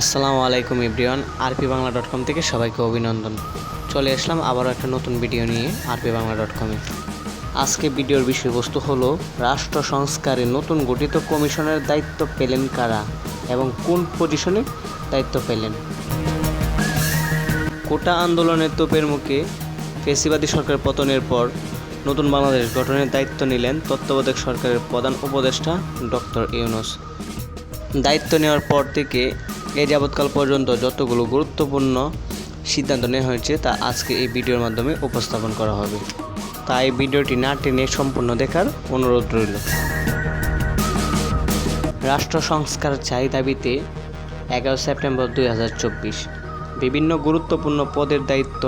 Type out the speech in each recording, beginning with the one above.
আসসালামু আলাইকুম ইব্রিয়ান আরপি বাংলা ডট কম থেকে সবাইকে অভিনন্দন। চলে আসলাম আবারও একটা নতুন ভিডিও নিয়ে আরপি বাংলা ডট কমে আজকে ভিডিওর বিষয়বস্তু হলো, রাষ্ট্র সংস্কারে নতুন গঠিত কমিশনের দায়িত্ব পেলেন কারা এবং কোন পজিশনে দায়িত্ব পেলেন? কোটা আন্দোলনের তোপের মুখে ফেসিবাদী সরকার পতনের পর নতুন বাংলাদেশ গঠনের দায়িত্ব নিলেন তত্ত্বাবধায়ক সরকারের প্রধান উপদেষ্টা ডক্টর ইউনুস। দায়িত্ব নেওয়ার পর থেকে এ যাবৎকাল পর্যন্ত যতগুলো গুরুত্বপূর্ণ সিদ্ধান্ত নেওয়া হয়েছে, তা আজকে এই ভিডিওর মাধ্যমে উপস্থাপন করা হবে। তাই ভিডিওটি না টেনে সম্পূর্ণ দেখার অনুরোধ রইল। রাষ্ট্র সংস্কার চাই দাবিতে এগারো সেপ্টেম্বর দুই হাজার চব্বিশ। বিভিন্ন গুরুত্বপূর্ণ পদের দায়িত্ব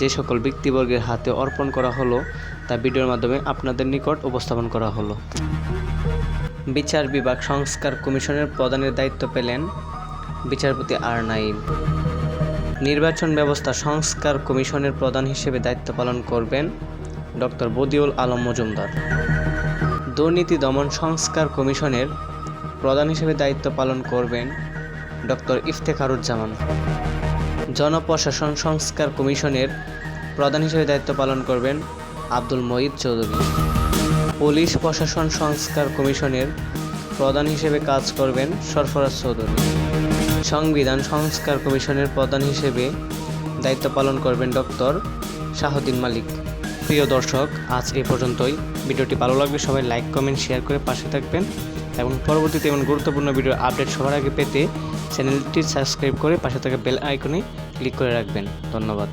যে সকল ব্যক্তিবর্গের হাতে অর্পণ করা হলো, তা ভিডিওর মাধ্যমে আপনাদের নিকট উপস্থাপন করা হলো। বিচার বিভাগ সংস্কার কমিশনের প্রধানের দায়িত্ব পেলেন বিচারপতি আর নাইম নির্বাচন ব্যবস্থা সংস্কার কমিশনের প্রধান হিসেবে দায়িত্ব পালন করবেন ডক্টর বদিউল আলম মজুমদার। দুর্নীতি দমন সংস্কার কমিশনের প্রধান হিসেবে দায়িত্ব পালন করবেন ডক্টর ইফতেখারুজ্জামান। জনপ্রশাসন সংস্কার কমিশনের প্রধান হিসেবে দায়িত্ব পালন করবেন আব্দুল মঈদ চৌধুরী। পুলিশ প্রশাসন সংস্কার কমিশনের প্রধান হিসেবে কাজ করবেন সরফরাজ চৌধুরী। সংবিধান সংস্কার কমিশনের প্রধান হিসেবে দায়িত্ব পালন করবেন ডক্টর শাহদ্দিন মালিক। প্রিয় দর্শক, আজ এ পর্যন্তই। ভিডিওটি ভালো লাগবে সবাই লাইক, কমেন্ট, শেয়ার করে পাশে থাকবেন এবং পরবর্তীতে এমন গুরুত্বপূর্ণ ভিডিও আপডেট সবার আগে পেতে চ্যানেলটি সাবস্ক্রাইব করে পাশে থাকা বেল আইকনে ক্লিক করে রাখবেন। ধন্যবাদ।